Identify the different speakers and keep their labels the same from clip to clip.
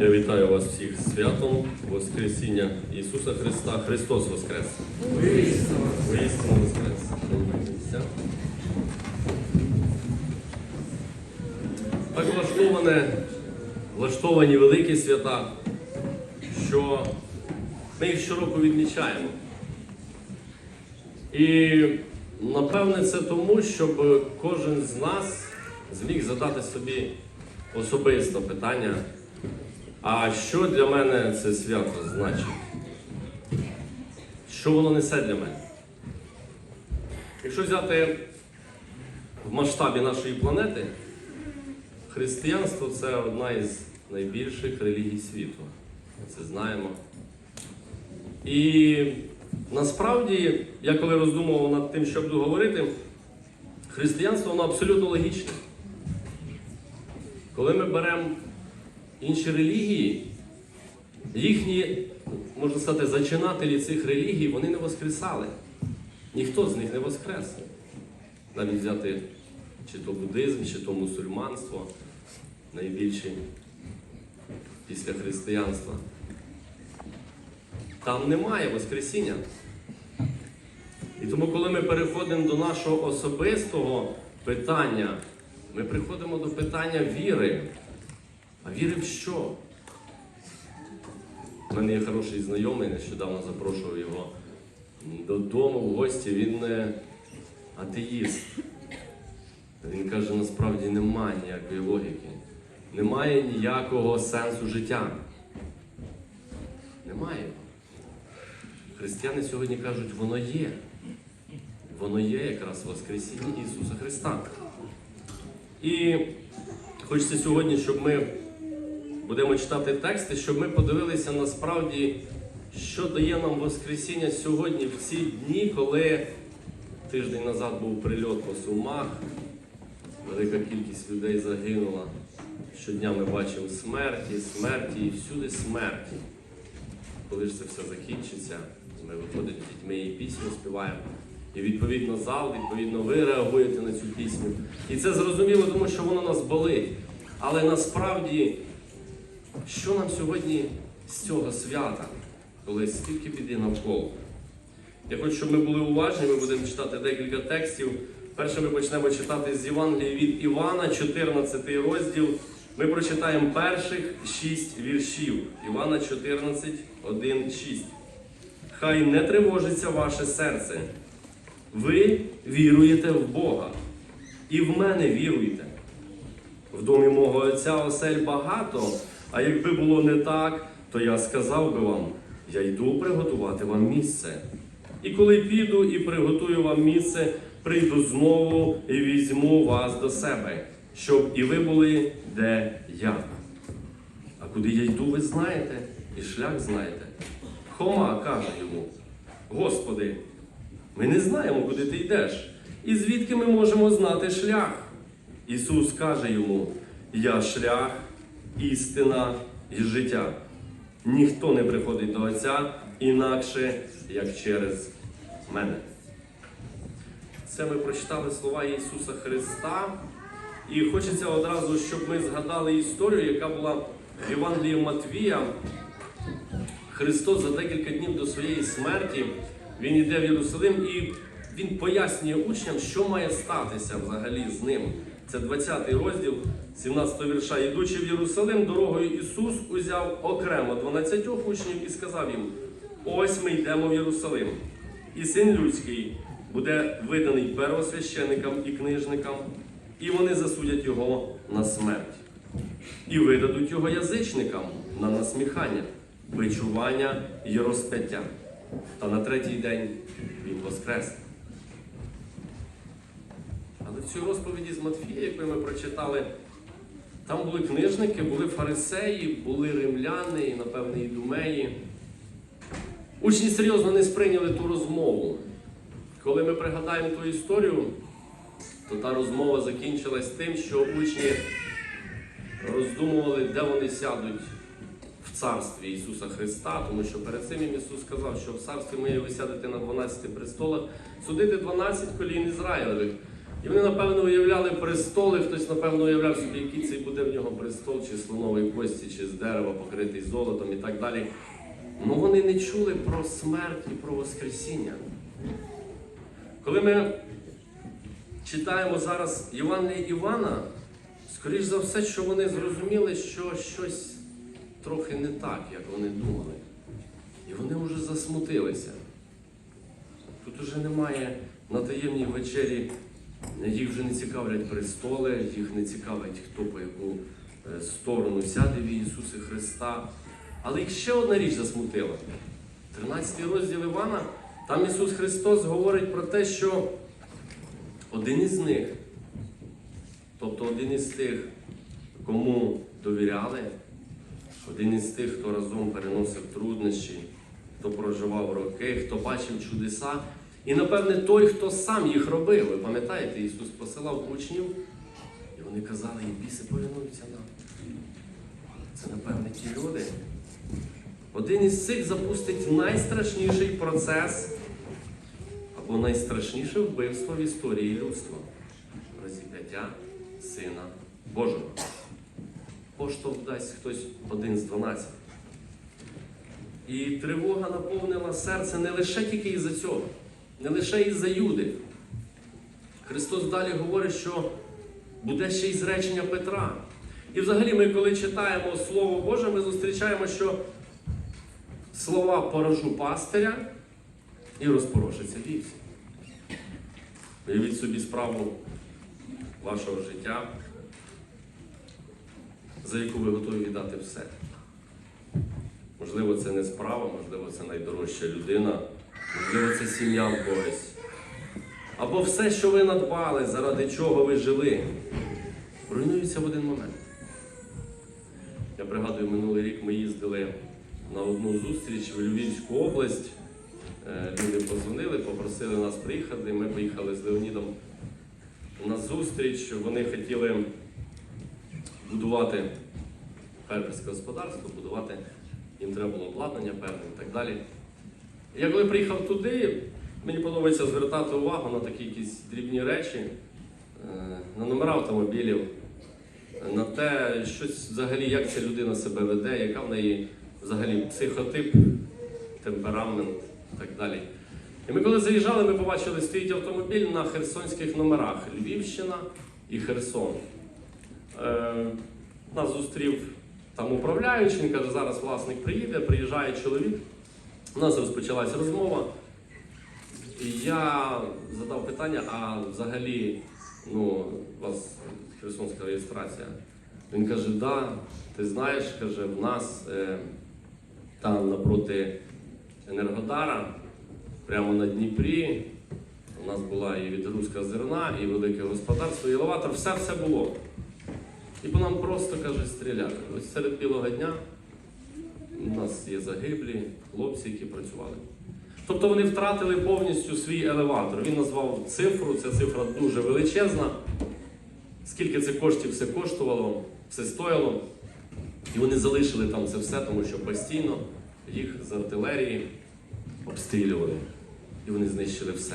Speaker 1: Я вітаю вас всіх святом Воскресіння Ісуса Христа. Христос Воскрес! Воістину Воскрес! Так влаштоване, влаштовані великі свята, що ми їх щороку відмічаємо. І напевне це тому, щоб кожен з нас зміг задати собі особисто питання, а що для мене це свято значить? Що воно несе для мене? Якщо взяти в масштабі нашої планети, християнство це одна із найбільших релігій світу. Ми це знаємо. І насправді, я коли роздумував над тим, що буду говорити, християнство воно абсолютно логічне. Коли ми беремо інші релігії, їхні, можна сказати, зачинателі цих релігій, вони не воскресали. Ніхто з них не воскрес. Навіть взяти чи то буддизм, чи то мусульманство, найбільші після християнства. Там немає Воскресіння. І тому, коли ми переходимо до нашого особистого питання, ми приходимо до питання віри. А віри в що? У мене є хороший знайомий, нещодавно запрошував його додому в гості, він не атеїст. Він каже, насправді немає ніякої логіки, немає ніякого сенсу життя. Немає. Християни сьогодні кажуть, воно є. Воно є якраз Воскресіння Ісуса Христа. І хочеться сьогодні, щоб ми будемо читати тексти, щоб ми подивилися насправді, що дає нам Воскресіння сьогодні в ці дні, коли тиждень назад був прильот по Сумах, велика кількість людей загинула. Щодня ми бачимо смерті, смерті і всюди смерті. Коли ж це все закінчиться, ми виходимо з дітьми і пісню співаємо. І відповідно зал, відповідно, ви реагуєте на цю пісню. І це зрозуміло, тому що воно нас болить. Але насправді, що нам сьогодні з цього свята, коли стільки біди навколо? Я хочу, щоб ми були уважні, ми будемо читати декілька текстів. Перше ми почнемо читати з Євангелія від Івана, 14 розділ. Ми прочитаємо перших шість віршів. Івана 14, 1, 6. Хай не тривожиться ваше серце. Ви віруєте в Бога. І в мене віруйте. В домі мого Отця осель багато, а якби було не так, то я сказав би вам, я йду приготувати вам місце. І коли піду і приготую вам місце, прийду знову і візьму вас до себе, щоб і ви були, де я. А куди я йду, ви знаєте, і шлях знаєте. Хома каже йому: Господи, ми не знаємо, куди ти йдеш, і звідки ми можемо знати шлях. Ісус каже йому: Я шлях, істина і життя. Ніхто не приходить до Отця інакше, як через мене. Це ми прочитали слова Ісуса Христа. І хочеться одразу, щоб ми згадали історію, яка була в Євангелії Матвія. Христос за декілька днів до своєї смерті він йде в Єрусалим і він пояснює учням, що має статися взагалі з ним. Це 20 розділ 17 вірша. Ідучи в Єрусалим, дорогою Ісус узяв окремо 12 учнів і сказав їм: Ось ми йдемо в Єрусалим, і син людський буде виданий первосвященикам і книжникам, і вони засудять його на смерть. І видадуть його язичникам на насміхання, бичування і розп'яття. Та на третій день він воскрес. Цій розповіді з Матфія, яку ми прочитали, там були книжники, були фарисеї, були римляни, і, напевне, і думеї. Учні серйозно не сприйняли ту розмову. Коли ми пригадаємо ту історію, то та розмова закінчилась тим, що учні роздумували, де вони сядуть в царстві Ісуса Христа, тому що перед цим їм Ісус сказав, що в царстві моє ви сядете на 12 престолах, судити 12 колін Ізраїлевих. І вони, напевно, уявляли престоли, хтось, напевно, уявляв собі, який це буде в нього престол, чи слонової кості, чи з дерева, покритий золотом і так далі. Ну вони не чули про смерть і про Воскресіння. Коли ми читаємо зараз Євангеліє Івана, скоріш за все, що вони зрозуміли, що щось трохи не так, як вони думали. І вони вже засмутилися. Тут уже немає на таємній вечері, їх вже не цікавлять престоли, їх не цікавить, хто по яку е, сторону сяде в Ісуса Христа. Але їх ще одна річ засмутила. 13 розділ Івана, там Ісус Христос говорить про те, що один із них, тобто один із тих, кому довіряли, один із тих, хто разом переносив труднощі, хто проживав роки, хто бачив чудеса. І, напевне, той, хто сам їх робив. Ви пам'ятаєте, Ісус посилав учнів, і вони казали, і біси повинуються нам. Це, напевне, ті люди. Один із цих запустить найстрашніший процес або найстрашніше вбивство в історії людства розіп'яття Сина Божого. Поштовх дасть хтось один з дванадцяти. І тривога наповнила серце не лише тільки із-за цього, не лише із-за Юди. Христос далі говорить, що буде ще й зречення Петра. І взагалі ми, коли читаємо Слово Боже, ми зустрічаємо, що слова поражу пастиря і розпорошиться вівці. Уявіть собі справу вашого життя, за яку ви готові віддати все. Можливо, це не справа, можливо, це найдорожча людина, можливо, це сім'я в когось. Або все, що ви надбали, заради чого ви жили, руйнується в один момент. Я пригадую, минулий рік ми їздили на одну зустріч в Львівську область. Е, Люди позвонили, попросили нас приїхати. Ми поїхали з Леонідом на зустріч. Вони хотіли будувати фермерське господарство, будувати, їм треба було обладнання певне і так далі. Я коли приїхав туди, мені подобається звертати увагу на такі якісь дрібні речі, е, на номера автомобілів, на те, щось взагалі, як ця людина себе веде, яка в неї взагалі психотип, темперамент і так далі. І ми коли заїжджали, ми побачили, стоїть автомобіль на херсонських номерах Львівщина і Херсон. Е, нас зустрів там управляючий, він каже, зараз власник приїде, приїжджає чоловік. У нас розпочалася розмова. Я задав питання, а взагалі, ну, у вас херсонська реєстрація. Він каже, да, ти знаєш, каже, в нас е, там напроти Енергодара, прямо на Дніпрі, у нас була і відгрузка зерна, і велике господарство, і елеватор, все все було. І по нам просто каже, стріляли. Ось серед білого дня у нас є загиблі хлопці, які працювали. Тобто вони втратили повністю свій елеватор. Він назвав цифру, ця цифра дуже величезна. Скільки це коштів все коштувало, все стояло. І вони залишили там це все, тому що постійно їх з артилерії обстрілювали. І вони знищили все.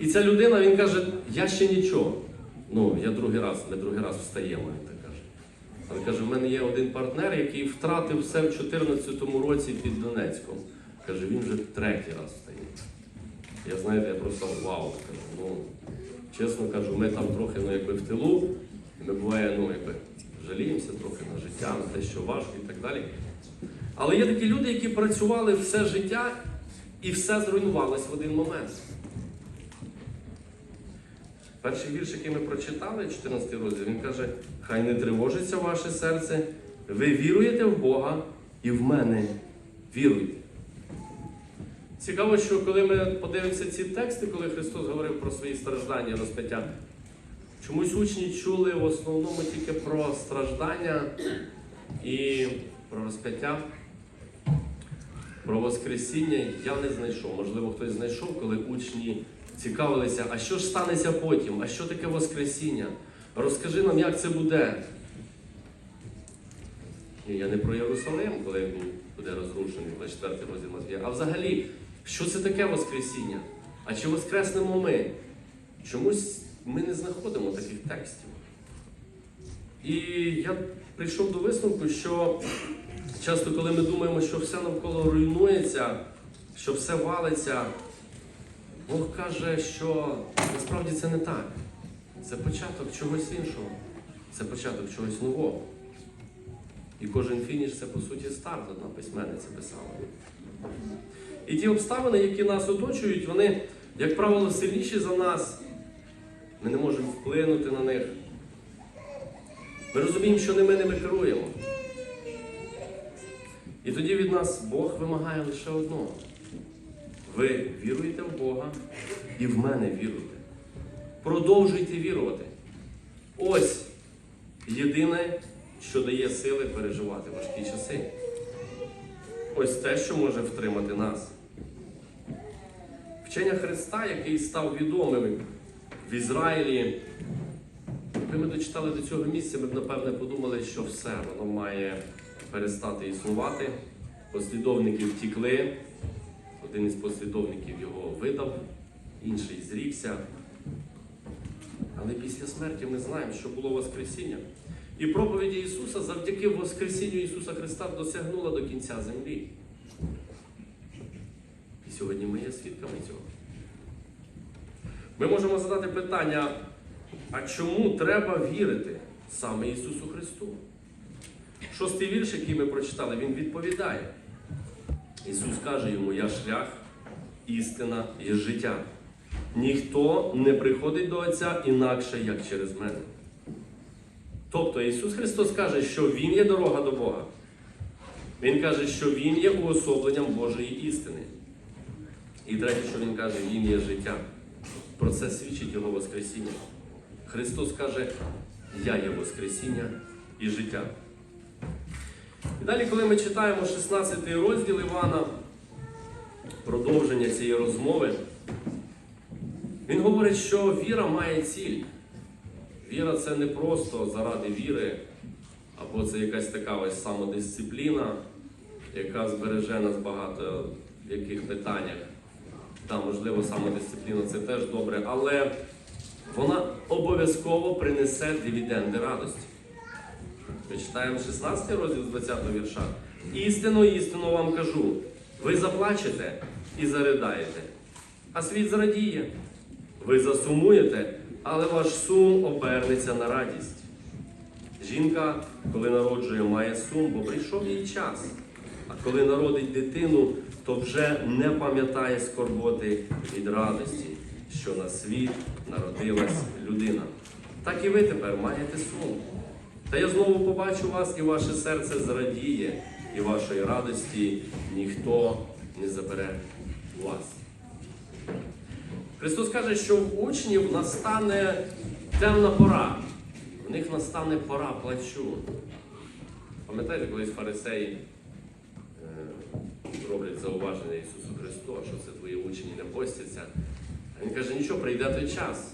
Speaker 1: І ця людина, він каже, я ще нічого. Ну, я другий раз, не другий раз встаємо. Але каже, в мене є один партнер, який втратив все в 2014 році під Донецьком. Каже, він вже третій раз встає. Я знаєте, я просто вау. Кажу, ну, чесно кажу, ми там трохи ну, якби в тилу, і ми буває, ну, якби жаліємося трохи на життя, на те, що важко і так далі. Але є такі люди, які працювали все життя і все зруйнувалось в один момент. Перший вірш, який ми прочитали, 14 розділ, він каже: Хай не тривожиться ваше серце, ви віруєте в Бога і в мене віруйте. Цікаво, що коли ми подивимося ці тексти, коли Христос говорив про свої страждання, розп'яття, чомусь учні чули в основному тільки про страждання і про розп'яття. Про Воскресіння я не знайшов. Можливо, хтось знайшов, коли учні цікавилися, а що ж станеться потім? А що таке Воскресіння? Розкажи нам, як це буде. Ні, я не про Єрусалим, коли він буде розрушений, 24 розділ Матвія, а взагалі, що це таке Воскресіння? А чи воскреснемо ми? чомусь ми не знаходимо таких текстів. І я прийшов до висновку, що часто, коли ми думаємо, що все навколо руйнується, що все валиться, Бог каже, що насправді це не так. Це початок чогось іншого, це початок чогось нового. І кожен фініш це по суті старт, одна письменниця писала. І ті обставини, які нас оточують, вони, як правило, сильніші за нас. Ми не можемо вплинути на них. Ми розуміємо, що не ми ними керуємо. І тоді від нас Бог вимагає лише одного. Ви віруєте в Бога і в мене віруйте. Продовжуйте вірувати. Ось єдине, що дає сили переживати важкі часи. Ось те, що може втримати нас. Вчення Христа, який став відомим в Ізраїлі, якби ми дочитали до цього місця, ми б напевне подумали, що все, воно має перестати існувати. Послідовники втікли, один із послідовників його видав, інший зрікся. Але після смерті ми знаємо, що було Воскресіння. І проповіді Ісуса завдяки Воскресінню Ісуса Христа досягнула до кінця землі. І сьогодні ми є свідками цього. Ми можемо задати питання, а чому треба вірити саме Ісусу Христу? Шостий вірш, який ми прочитали, він відповідає. Ісус каже йому: Я шлях, істина і життя. Ніхто не приходить до Отця інакше, як через мене. Тобто Ісус Христос каже, що Він є дорога до Бога. Він каже, що Він є уособленням Божої істини. І третє, що Він каже, Він є життя. Про це свідчить Його Воскресіння. Христос каже, Я є Воскресіння і життя. І далі, коли ми читаємо 16 розділ Івана, продовження цієї розмови, він говорить, що віра має ціль. Віра це не просто заради віри, або це якась така ось самодисципліна, яка збереже нас багато в яких питаннях. Та, можливо, самодисципліна це теж добре, але вона обов'язково принесе дивіденди радості. Ми читаємо 16 розділ з 20 вірша. Істину, істину вам кажу, ви заплачете і заридаєте, а світ зрадіє. Ви засумуєте, але ваш сум обернеться на радість. Жінка, коли народжує, має сум, бо прийшов її час. А коли народить дитину, то вже не пам'ятає скорботи від радості, що на світ народилась людина. Так і ви тепер маєте сум. Та я знову побачу вас, і ваше серце зрадіє, і вашої радості ніхто не забере у вас. Христос каже, що в учнів настане темна пора. В них настане пора плачу. Пам'ятаєте, колись фарисеї е, роблять зауваження Ісусу Христу, що це твої учні не постяться. А Він каже, нічого, прийде той час.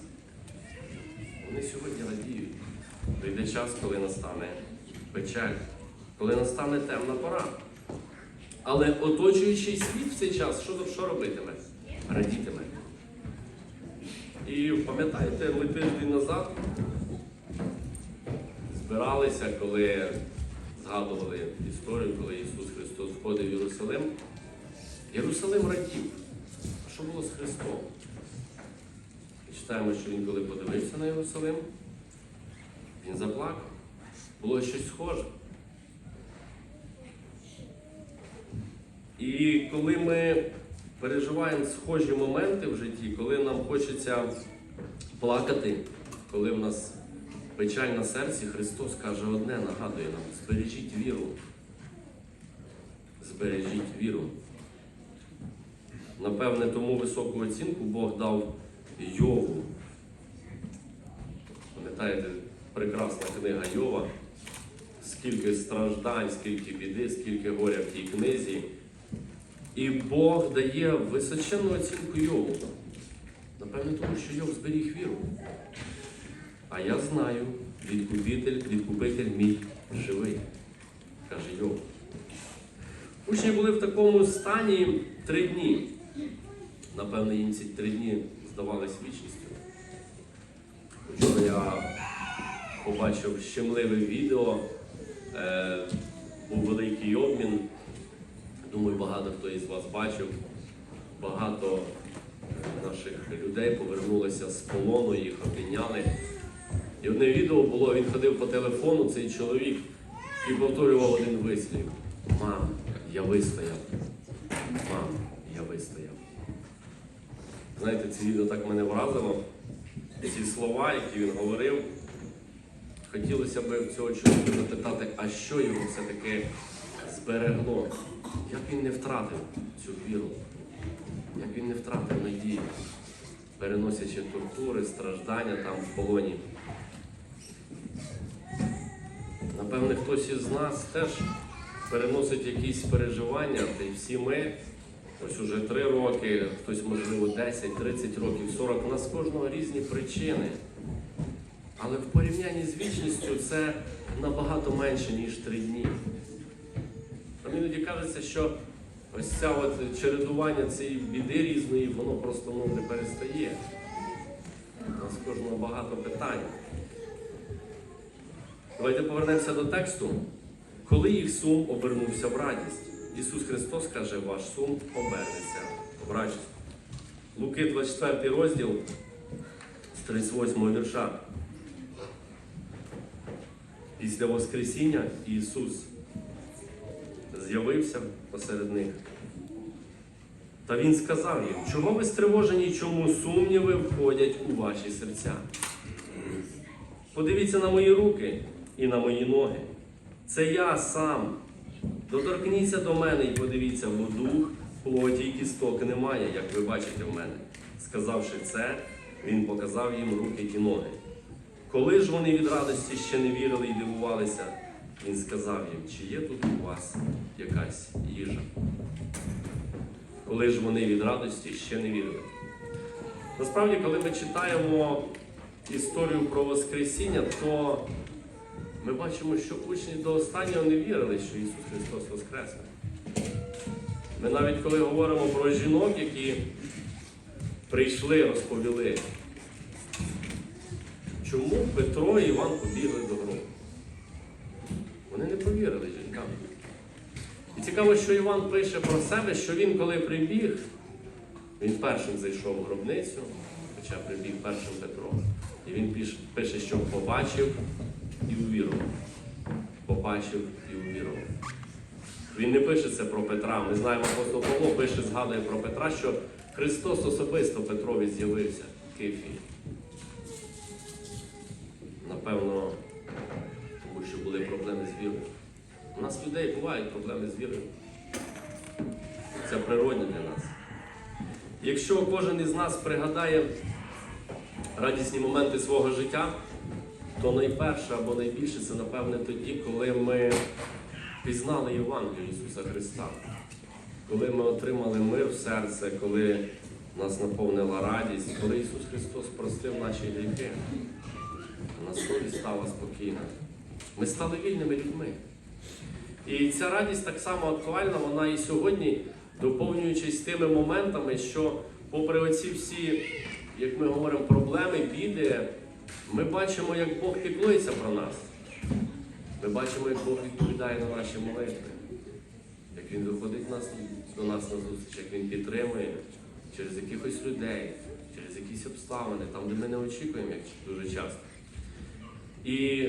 Speaker 1: Вони сьогодні радіють. Прийде час, коли настане печаль, коли настане темна пора. Але оточуючий світ в цей час, що, що робитиме? Радітиме. І пам'ятаєте, ми тиждень назад збиралися, коли згадували історію, коли Ісус Христос входив в Єрусалим. Єрусалим радів. А що було з Христом? І читаємо, що він, коли подивився на Єрусалим, він заплакав. Було щось схоже. І коли ми переживаємо схожі моменти в житті, коли нам хочеться плакати, коли в нас печаль на серці, Христос каже одне, нагадує нам: збережіть віру. Збережіть віру. Напевне, тому високу оцінку Бог дав Йову. Пам'ятаєте, прекрасна книга Йова, скільки страждань, скільки біди, скільки горя в тій книзі. І Бог дає височенну оцінку Йову. Напевно, тому що Йов зберіг віру. А я знаю, відкупитель, відкупитель мій живий, каже Йов. Учні були в такому стані три дні. Напевно, їм ці три дні здавались вічністю. Я побачив щемливе відео, е, був великий обмін. Думаю, багато хто із вас бачив. Багато наших людей повернулося з полону, їх обміняли. І одне відео було, він ходив по телефону, цей чоловік, і повторював один вислів. Мам, я вистояв. Мам, я вистояв. Знаєте, це відео так мене вразило. Ці слова, які він говорив, хотілося б в цього чоловіка запитати, а що його все-таки зберегло? Як він не втратив цю віру? Як він не втратив надію, переносячи тортури, страждання там в полоні? Напевне, хтось із нас теж переносить якісь переживання, та й всі ми, ось уже 3 роки, хтось, можливо, 10, 30 років, 40, у нас кожного різні причини. Але в порівнянні з вічністю це набагато менше, ніж 3 дні. Нам іноді кажеться, що ось це от чередування цієї біди різної, воно просто ну, не перестає. У нас кожного багато питань. Давайте повернемося до тексту. Коли їх сум обернувся в радість, Ісус Христос каже, ваш сум обернеться в радість. Луки 24 розділ з 38 вірша. Після Воскресіння Ісус з'явився посеред них. Та Він сказав їм, чого ви стривожені, чому сумніви входять у ваші серця? Подивіться на мої руки і на мої ноги. Це я сам. Доторкніться до мене і подивіться, бо дух, плоті і кісток немає, як ви бачите в мене. Сказавши це, він показав їм руки і ноги. Коли ж вони від радості ще не вірили і дивувалися, він сказав їм, чи є тут у вас якась їжа? Коли ж вони від радості ще не вірили. Насправді, коли ми читаємо історію про Воскресіння, то ми бачимо, що учні до останнього не вірили, що Ісус Христос Воскресне. Ми навіть коли говоримо про жінок, які прийшли, розповіли, чому Петро і Іван побігли до гробу. Вони не повірили жінкам. І цікаво, що Іван пише про себе, що він, коли прибіг, він першим зайшов в гробницю, хоча прибіг першим Петро. І він пише, що побачив і увірував. Побачив і увірував. Він не пише це про Петра. Ми знаємо, апостол Павло пише, згадує про Петра, що Христос особисто Петрові з'явився в Кифі. Напевно, тому що були проблеми з вірою. У нас людей бувають проблеми з вірою. Це природне для нас. Якщо кожен із нас пригадає радісні моменти свого життя, то найперше або найбільше це, напевне, тоді, коли ми пізнали Євангелію Ісуса Христа, коли ми отримали мир в серце, коли нас наповнила радість, коли Ісус Христос простив наші гріхи, на совість стала спокійна. Ми стали вільними людьми. І ця радість так само актуальна, вона і сьогодні, доповнюючись тими моментами, що, попри оці всі, як ми говоримо, проблеми, біди, ми бачимо, як Бог піклується про нас. Ми бачимо, як Бог відповідає на наші молитви, як Він виходить нас, до нас на зустріч, як Він підтримує через якихось людей, через якісь обставини, там, де ми не очікуємо, як дуже часто. І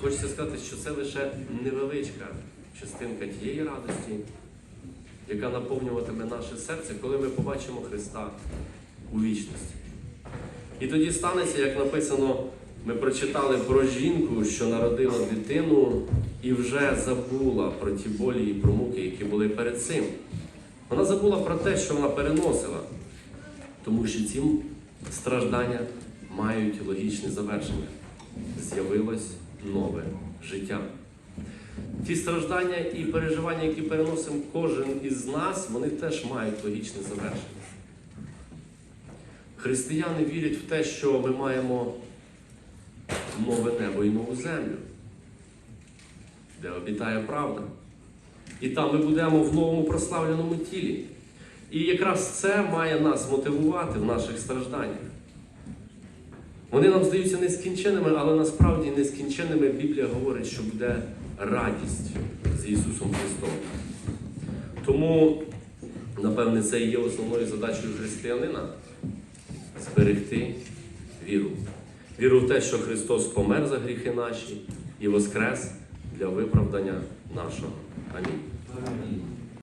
Speaker 1: хочеться сказати, що це лише невеличка частинка тієї радості, яка наповнюватиме наше серце, коли ми побачимо Христа у вічності. І тоді станеться, як написано, ми прочитали про жінку, що народила дитину і вже забула про ті болі і про муки, які були перед цим. Вона забула про те, що вона переносила, тому що ці страждання мають логічне завершення. З'явилось нове життя. Ті страждання і переживання, які переносимо кожен із нас, вони теж мають логічне завершення. Християни вірять в те, що ми маємо нове небо і нову землю, де обітає правда. І там ми будемо в новому прославленому тілі. І якраз це має нас мотивувати в наших стражданнях. Вони нам здаються нескінченними, але насправді нескінченними Біблія говорить, що буде радість з Ісусом Христом. Тому, напевне, це і є основною задачею християнина зберегти віру. Віру в те, що Христос помер за гріхи наші і воскрес для виправдання нашого. Амінь.